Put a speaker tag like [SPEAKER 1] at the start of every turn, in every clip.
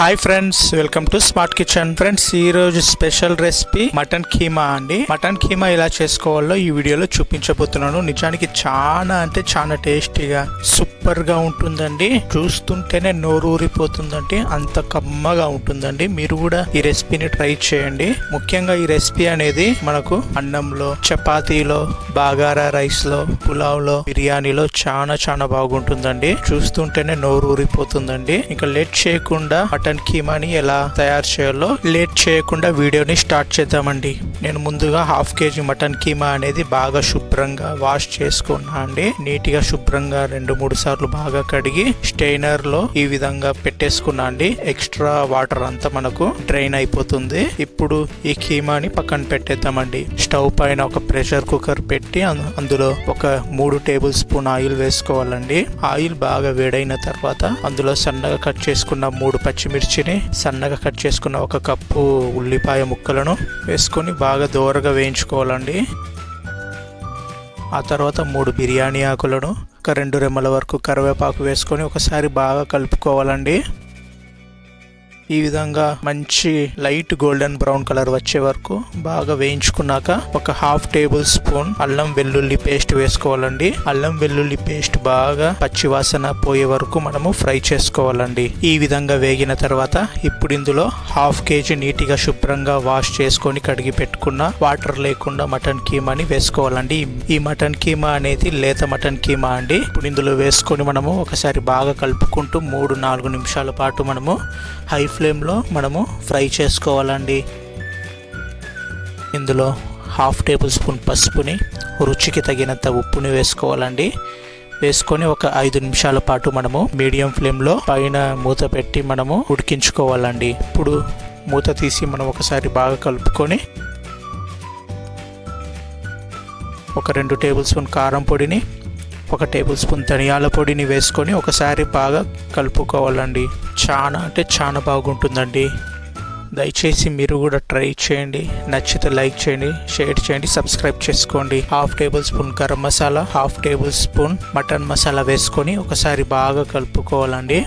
[SPEAKER 1] Hi friends welcome to smart kitchen friends ఈ రోజు special recipe mutton keema అండి. Mutton keema ఎలా చేసుకోవాలో ఈ వీడియోలో చూపించబోతున్నాను. నిజానికి చాలా అంటే చాలా టేస్టీగా సూపర్గా ఉంటుందండి. చూస్తుంటేనే నోరు ఊరిపోతుందండి. అంత కమ్మగా ఉంటుందండి. మీరు కూడా ఈ రెసిపీని ట్రై చేయండి. ముఖ్యంగా ఈ రెసిపీ అనేది మనకు అన్నంలో చపాతీలో బాగారా రైస్లో పులావ్లో బిర్యానీలో చాలా చాలా బాగుంటుందండి. చూస్తుంటేనే నోరు ఊరిపోతుందండి. ఇంకా లేట్ చేయకుండా మటన్ మటన్ కీమాని ఎలా తయారు చేయాలో లేట్ చేయకుండా వీడియోని స్టార్ట్ చేద్దామండి. నేను ముందుగా హాఫ్ కేజీ మటన్ కీమా అనేది బాగా శుభ్రంగా వాష్ చేసుకున్నా అండి. నీట్గా శుభ్రంగా రెండు మూడు సార్లు బాగా కడిగి స్టెయినర్లో ఈ విధంగా పెట్టేసుకున్నా అండి. ఎక్స్ట్రా వాటర్ అంతా మనకు డ్రైన్ అయిపోతుంది. ఇప్పుడు ఈ కీమాని పక్కన పెట్టేద్దామండి. స్టవ్ పైన ఒక ప్రెషర్ కుక్కర్ పెట్టి అందులో ఒక మూడు టేబుల్ స్పూన్ ఆయిల్ వేసుకోవాలండి. ఆయిల్ బాగా వేడైన తర్వాత అందులో సన్నగా కట్ చేసుకున్న మూడు పచ్చిమిర్చి పచ్చిమిర్చిని సన్నగా కట్ చేసుకున్న ఒక కప్పు ఉల్లిపాయ ముక్కలను వేసుకొని బాగా దోరగా వేయించుకోవాలండి. ఆ తర్వాత మూడు బిర్యానీ ఆకులను ఒక రెండు రెమ్మల వరకు కరివేపాకు వేసుకొని ఒకసారి బాగా కలుపుకోవాలండి. ఈ విధంగా మంచి లైట్ గోల్డెన్ బ్రౌన్ కలర్ వచ్చే వరకు బాగా వేయించుకున్నాక ఒక హాఫ్ టేబుల్ స్పూన్ అల్లం వెల్లుల్లి పేస్ట్ వేసుకోవాలండి. అల్లం వెల్లుల్లి పేస్ట్ బాగా పచ్చివాసన పోయే వరకు మనము ఫ్రై చేసుకోవాలండి. ఈ విధంగా వేగిన తర్వాత ఇప్పుడు ఇందులో హాఫ్ కేజీ నీటిగా శుభ్రంగా వాష్ చేసుకొని కడిగి పెట్టుకున్న వాటర్ లేకుండా మటన్ కీమాని వేసుకోవాలండి. ఈ మటన్ కీమా అనేది లేత మటన్ కీమా అండి. ఇప్పుడు ఇందులో వేసుకొని మనము ఒకసారి బాగా కలుపుకుంటూ మూడు నాలుగు నిమిషాల పాటు మనము హై ఫ్లేమ్లో మనము ఫ్రై చేసుకోవాలండి. ఇందులో హాఫ్ టేబుల్ స్పూన్ పసుపుని రుచికి తగినంత ఉప్పుని వేసుకోవాలండి. వేసుకొని ఒక ఐదు నిమిషాల పాటు మనము మీడియం ఫ్లేమ్లో పైన మూత పెట్టి మనము ఉడికించుకోవాలండి. ఇప్పుడు మూత తీసి మనం ఒకసారి బాగా కలుపుకొని ఒక రెండు టేబుల్ స్పూన్ కారం పొడిని ఒక టేబుల్ స్పూన్ ధనియాల పొడిని వేసుకొని ఒకసారి బాగా కలుపుకోవాలండి. చాలా అంటే చాలా బాగుంటుందండి. దయచేసి మీరు కూడా ట్రై చేయండి. నచ్చితే లైక్ చేయండి షేర్ చేయండి సబ్స్క్రైబ్ చేసుకోండి. Half tablespoon garam masala half tablespoon mutton masala వేసుకొని ఒకసారి బాగా కలుపుకోవాలండి.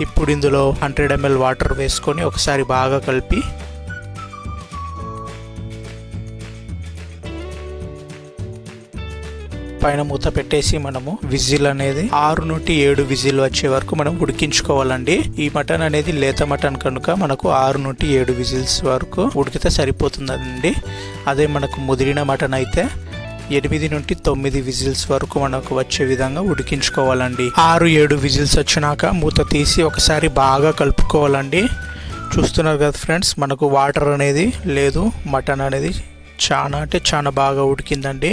[SPEAKER 1] ఇప్పుడు ఇందులో హండ్రెడ్ ఎంఎల్ వాటర్ వేసుకొని ఒకసారి బాగా కలిపి పైన మూత పెట్టేసి మనము విజిల్ అనేది ఆరు నుండి ఏడు విజిల్ వచ్చే వరకు మనం ఉడికించుకోవాలండి. ఈ మటన్ అనేది లేత మటన్ కనుక మనకు ఆరు నుండి ఏడు విజిల్స్ వరకు ఉడికితే సరిపోతుందండి. అదే మనకు ముదిరిన మటన్ అయితే ఎనిమిది నుండి తొమ్మిది విజిల్స్ వరకు మనకు వచ్చే విధంగా ఉడికించుకోవాలండి. ఆరు ఏడు విజిల్స్ వచ్చినాక మూత తీసి ఒకసారి బాగా కలుపుకోవాలండి. చూస్తున్నారు కదా ఫ్రెండ్స్ మనకు వాటర్ అనేది లేదు మటన్ అనేది చాలా అంటే చాలా బాగా ఉడికిందండి.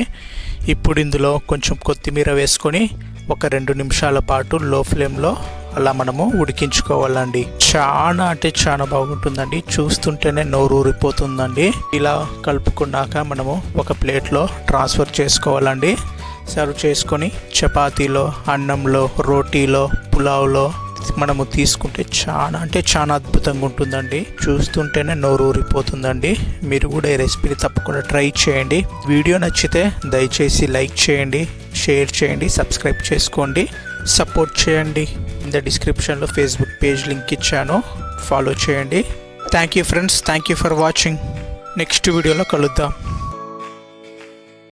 [SPEAKER 1] ఇప్పుడు ఇందులో కొంచెం కొత్తిమీర వేసుకొని ఒక రెండు నిమిషాల పాటు లో ఫ్లేమ్లో అలా మనము ఉడికించుకోవాలండి. చాలా అంటే చాలా బాగుంటుందండి. చూస్తుంటేనే నోరు ఊరిపోతుందండి. ఇలా కలుపుకున్నాక మనము ఒక ప్లేట్లో ట్రాన్స్ఫర్ చేసుకోవాలండి. సర్వ్ చేసుకొని చపాతీలో అన్నంలో రోటీలో పులావ్లో మనము తీసుకుంటే చాలా అంటే చాలా అద్భుతంగా ఉంటుందండి. చూస్తుంటేనే నోరు ఊరిపోతుందండి. మీరు కూడా ఈ రెసిపీని తప్పకుండా ట్రై చేయండి. వీడియో నచ్చితే దయచేసి లైక్ చేయండి షేర్ చేయండి సబ్స్క్రైబ్ చేసుకోండి. సపోర్ట్ చేయండి. కింద డిస్క్రిప్షన్లో ఫేస్బుక్ పేజ్ లింక్ ఇచ్చాను. ఫాలో చేయండి. Thank you friends. Thank you for watching. Next వీడియోలో కలుద్దాం.